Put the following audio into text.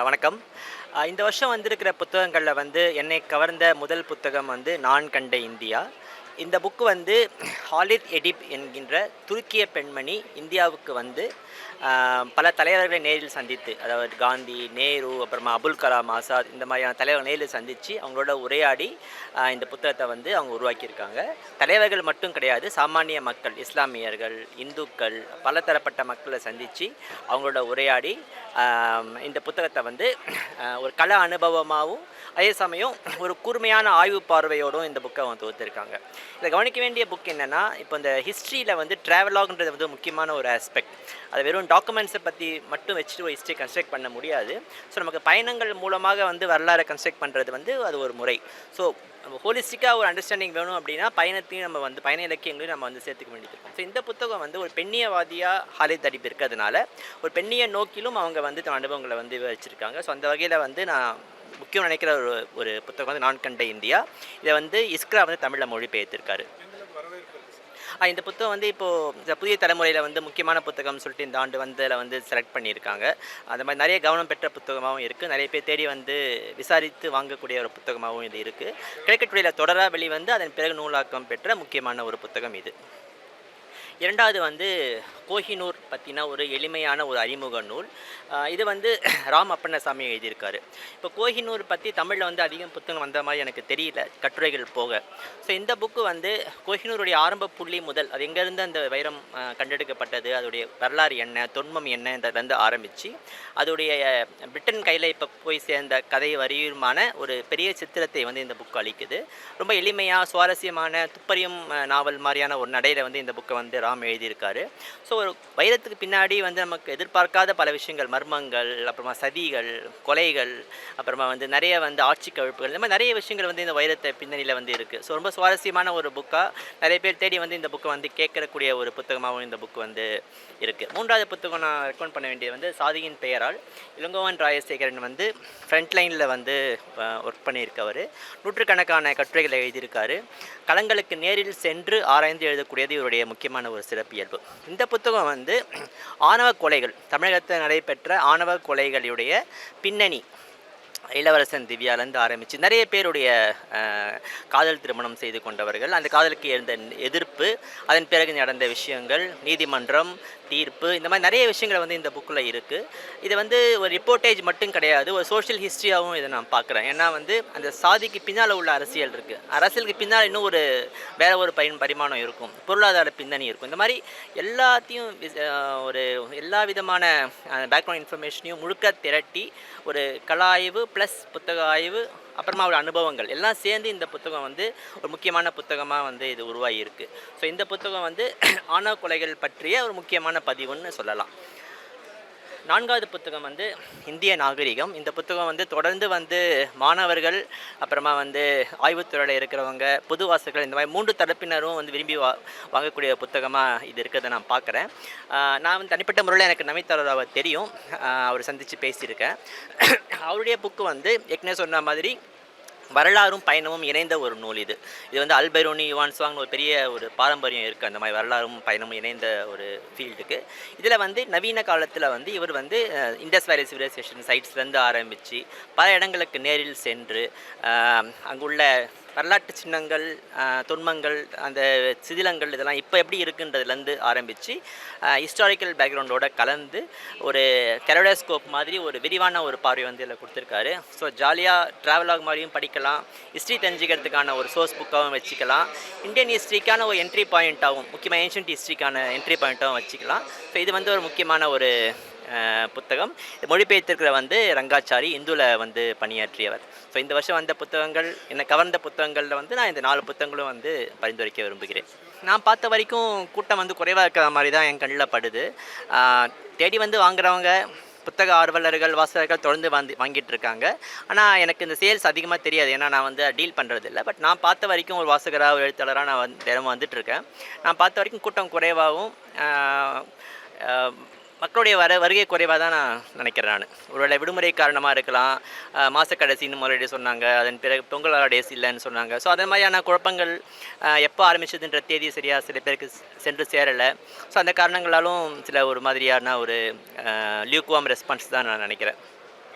வணக்கம். இந்த வருஷம் வந்திருக்கிற புத்தகங்களில் வந்து என்னை கவர்ந்த முதல் புத்தகம் வந்து நான் கண்ட இந்தியா இந்த புக்கு வந்து ஹாலித் எடிப் என்கின்ற துருக்கிய பெண்மணி இந்தியாவுக்கு வந்து பல தலைவர்களை நேரில் சந்தித்து அதாவது காந்தி நேரு அப்புறமா அபுல் கலாம் ஆசாத் இந்த மாதிரியான தலைவர்கள் நேரில் சந்தித்து அவங்களோட உரையாடி இந்த புத்தகத்தை வந்து அவங்க உருவாக்கியிருக்காங்க. தலைவர்கள் மட்டும் கிடையாது சாமானிய மக்கள் இஸ்லாமியர்கள் இந்துக்கள் பலதரப்பட்ட மக்களை சந்தித்து அவங்களோட உரையாடி இந்த புத்தகத்தை வந்து ஒரு கல அனுபவமாகவும் அதே சமயம் ஒரு கூர்மையான ஆய்வு பார்வையோடும் இந்த புக்கை அவங்க தொகுத்திருக்காங்க. இதில் கவனிக்க வேண்டிய புக் என்னென்னா இப்போ இந்த ஹிஸ்ட்ரியில் வந்து ட்ராவலாகுன்றது வந்து முக்கியமான ஒரு ஆஸ்பெக்ட் அது வெறும் டாக்குமெண்ட்ஸை பற்றி மட்டும் வச்சுட்டு ஒரு ஹிஸ்ட்ரி கன்ஸ்ட்ரக்ட் பண்ண முடியாது. ஸோ நமக்கு பயணங்கள் மூலமாக வந்து வரலாறை கன்ஸ்ட்ரக்ட் பண்ணுறது வந்து அது ஒரு முறை. ஸோ நம்ம ஹோலிஸ்டிக்காக ஒரு அண்டர்ஸ்டாண்டிங் வேணும் அப்படின்னா பயணத்தையும் நம்ம வந்து பயண இலக்கியங்களையும் நம்ம வந்து சேர்த்துக்க வேண்டியது இருக்கும். ஸோ இந்த புத்தகம் வந்து ஒரு பெண்ணியவாதியாக ஹாலித் தடிப்பு இருக்கிறதுனால ஒரு பெண்ணிய நோக்கிலும் அவங்க வந்து தன் அனுபவங்களை வந்து விவரிச்சிருக்காங்க ஸோ அந்த வகையில் வந்து நான் முக்கியம் நினைக்கிற ஒரு ஒரு புத்தகம் வந்து நான் கண்ட இந்தியா. இதை வந்து இஸ்க்ரா வந்து தமிழில் மொழிபெயர்த்திருக்காரு. இந்த புத்தகம் வந்து இப்போது இந்த புதிய தலைமுறையில் வந்து முக்கியமான புத்தகம்னு சொல்லிட்டு இந்த ஆண்டு வந்து அதில் வந்து செலக்ட் பண்ணியிருக்காங்க. அந்த மாதிரி நிறைய கவனம் பெற்ற புத்தகமாகவும் இருக்குது நிறைய பேர் தேடி வந்து விசாரித்து வாங்கக்கூடிய ஒரு புத்தகமாகவும் இது இருக்குது கிழக்கட்டுறையில் தொடரா வெளிவந்து அதன் பிறகு நூலாக்கம் பெற்ற முக்கியமான ஒரு புத்தகம் இது. இரண்டாவது வந்து கோஹினூர் பற்றின ஒரு எளிமையான ஒரு அறிமுக நூல். இது வந்து ராம் அப்பண்ணசாமி எழுதியிருக்காரு. இப்போ கோஹினூர் பற்றி தமிழில் வந்து அதிகம் புத்தகம் வந்த மாதிரி எனக்கு தெரியல கட்டுரைகள் போக. ஸோ இந்த புக்கு வந்து கோஹினூருடைய ஆரம்ப புள்ளி முதல் அது எங்கேருந்து அந்த வைரம் கண்டெடுக்கப்பட்டது அதோடைய வரலாறு என்ன தொன்மம் என்ன இதிலேருந்து ஆரம்பித்து அதோடைய பிரிட்டன் கையில் இப்போ போய் சேர்ந்த கதை வரியுமான ஒரு பெரிய சித்திரத்தை வந்து இந்த புக்கு அளிக்குது. ரொம்ப எளிமையாக சுவாரஸ்யமான துப்பறியும் நாவல் மாதிரியான ஒரு நடையில் வந்து இந்த புக்கை வந்து ராம் எழுதியிருக்காரு. ஸோ ஒரு வைரத்துக்கு பின்னாடி வந்து நமக்கு எதிர்பார்க்காத பல விஷயங்கள் மர்மங்கள் அப்புறமா சதிகள் கொலைகள் அப்புறமா வந்து நிறைய வந்து ஆட்சி கவிழ்ப்புகள் இந்த மாதிரி நிறைய விஷயங்கள் வந்து இந்த வைரத்தை பின்னணியில் வந்து இருக்குது ஸோ ரொம்ப சுவாரஸ்யமான ஒரு புக்காக நிறைய பேர் தேடி வந்து இந்த புக்கை வந்து கேட்கக்கூடிய ஒரு புத்தகமாகவும் இந்த புக் வந்து இருக்குது மூன்றாவது புத்தகம் நான் ரெக்கமெண்ட் பண்ண வேண்டியது வந்து சாதியின் பெயரால் இளங்கோவன் ராயசேகரன் வந்து ஃப்ரண்ட் லைனில் வந்து ஒர்க் பண்ணியிருக்கவர். நூற்றுக்கணக்கான கட்டுரைகளை எழுதியிருக்காரு. களங்களுக்கு நேரில் சென்று ஆராய்ந்து எழுதக்கூடியது இவருடைய முக்கியமான ஒரு சிறப்பியல்பு இந்த புத்தகம் வந்து ஆணவ கொலைகள் தமிழகத்தில் நடைபெற்ற ஆணவ கொலைகளுடைய பின்னணி. இளவரசன் திவ்யாலேருந்து ஆரம்பித்து நிறைய பேருடைய காதல் திருமணம் செய்து கொண்டவர்கள் அந்த காதலுக்கு எழுந்த எதிர்ப்பு அதன் பிறகு நடந்த விஷயங்கள் நீதிமன்றம் தீர்ப்பு இந்த மாதிரி நிறைய விஷயங்கள் வந்து இந்த புக்கில் இருக்குது இது வந்து ஒரு ரிப்போர்ட்டேஜ் மட்டும் கிடையாது ஒரு சோஷியல் ஹிஸ்ட்ரியாகவும் இதை நான் பார்க்குறேன். ஏன்னா வந்து அந்த சாதிக்கு பின்னால் உள்ள அரசியல் இருக்குது அரசியலுக்கு பின்னால் இன்னும் ஒரு வேற ஒரு பயன் பரிமாணம் இருக்கும். பொருளாதார பின்னணி இருக்கும். இந்த மாதிரி எல்லாத்தையும் ஒரு எல்லா விதமான பேக்ரவுண்ட் இன்ஃபர்மேஷனையும் முழுக்க திரட்டி ஒரு கலாய்வு ப்ளஸ் புத்தக ஆய்வு அப்புறமா ஒரு அனுபவங்கள். எல்லாம் சேர்ந்து இந்த புத்தகம் வந்து ஒரு முக்கியமான புத்தகமாக வந்து இது உருவாகியிருக்கு ஸோ இந்த புத்தகம் வந்து ஆணவ கொலைகள் பற்றிய ஒரு முக்கியமான பதிவுன்னு சொல்லலாம். நான்காவது புத்தகம் வந்து இந்திய நாகரிகம். இந்த புத்தகம் வந்து தொடர்ந்து வந்து மாணவர்கள் அப்புறமா வந்து ஆய்வுத்துறையில் இருக்கிறவங்க பொது வாசகர்கள் இந்த மாதிரி மூன்று தரப்பினரும் வந்து விரும்பி வா வாங்கக்கூடிய புத்தகமாக இது இருக்கிறத நான் பார்க்குறேன். நான் வந்து தனிப்பட்ட முறையில் எனக்கு நமித்தாரோவை தெரியும். அவர் சந்தித்து பேசியிருக்கேன். அவருடைய புக்கு வந்து ஏற்கனவே சொன்ன மாதிரி வரலாறும் பயணமும் இணைந்த ஒரு நூல் இது. இது வந்து அல்பைரோனி யுவான்ஸ்வாங்னு ஒரு பெரிய ஒரு பாரம்பரியம் இருக்குது அந்த மாதிரி வரலாறும் பயணமும் இணைந்த ஒரு ஃபீல்டுக்கு இதில் வந்து நவீன காலத்தில் வந்து இவர் வந்து இண்டஸ் வேலி சிவிலைசேஷன் சைட்ஸ்லேருந்து ஆரம்பித்து பல இடங்களுக்கு நேரில் சென்று அங்குள்ள வரலாற்று சின்னங்கள் துன்பங்கள் தொன்மங்கள் அந்த சிதிலங்கள் இதெல்லாம் இப்போ எப்படி இருக்குன்றதுலேருந்து ஆரம்பித்து ஹிஸ்டாரிக்கல் பேக்ரவுண்டோட கலந்து ஒரு கெரடோஸ்கோப் மாதிரி ஒரு விரிவான ஒரு பார்வை வந்து இதில் கொடுத்துருக்காரு. ஸோ ஜாலியாக ட்ராவலாக் மாதிரியும் படிக்கலாம். ஹிஸ்ட்ரி தெரிஞ்சுக்கிறதுக்கான ஒரு சோர்ஸ் புக்காகவும் வச்சுக்கலாம். இந்தியன் ஹிஸ்ட்ரிக்கான ஒரு என்ட்ரி பாயிண்ட்டாகவும் முக்கியமாக ஏன்ஷியன்ட் ஹிஸ்ட்ரிக்கான என்ட்ரி பாயிண்ட்டாகவும் வச்சுக்கலாம். ஸோ இது வந்து ஒரு முக்கியமான ஒரு புத்தகம். மொழிபெயர்த்திருக்கிற வந்து ரங்காச்சாரி இந்துல வந்து பணியாற்றியவர். ஸோ இந்த வருஷம் வந்த புத்தகங்கள் என்னை கவர்ந்த புத்தகங்களில் வந்து நான் இந்த நாலு புத்தகங்களும் வந்து பரிந்துரைக்க விரும்புகிறேன். நான் பார்த்த வரைக்கும் கூட்டம் வந்து குறைவாக இருக்கிற மாதிரி தான் என் கண்ணில் படுது. தேடி வந்து வாங்குறவங்க புத்தக ஆர்வலர்கள் வாசகர்கள் தொடர்ந்து வந்து வாங்கிட்டு இருக்காங்க ஆனால் எனக்கு இந்த சேல்ஸ் அதிகமாக தெரியாது. ஏன்னா நான் வந்து டீல் பண்ணுறது இல்லை பட் நான் பார்த்த வரைக்கும் ஒரு வாசகராக ஒரு எழுத்தாளராக நான் வந்து தினமும் வந்துட்டுருக்கேன். நான் பார்த்த வரைக்கும் கூட்டம் குறைவாகவும் மக்களுடைய வர வருகை குறைவாக தான் நான் நினைக்கிறேன் நான். ஒருவேளை விடுமுறை காரணமாக இருக்கலாம் ஆஹ், மாச கடைசின்னு முறையிட சொன்னாங்க அதன் பிறகு பொங்கல் டேஸ் இல்லைன்னு சொன்னாங்க. ஸோ அதே மாதிரியான குழப்பங்கள் எப்போ ஆரம்பிச்சதுன்ற தேதி சரியாக சில பேருக்கு சென்று சேரலை. ஸோ அந்த காரணங்களாலும் சில ஒரு மாதிரியான ஒரு லியூக்வாம் ரெஸ்பான்ஸ் தான் நான் நினைக்கிறேன்.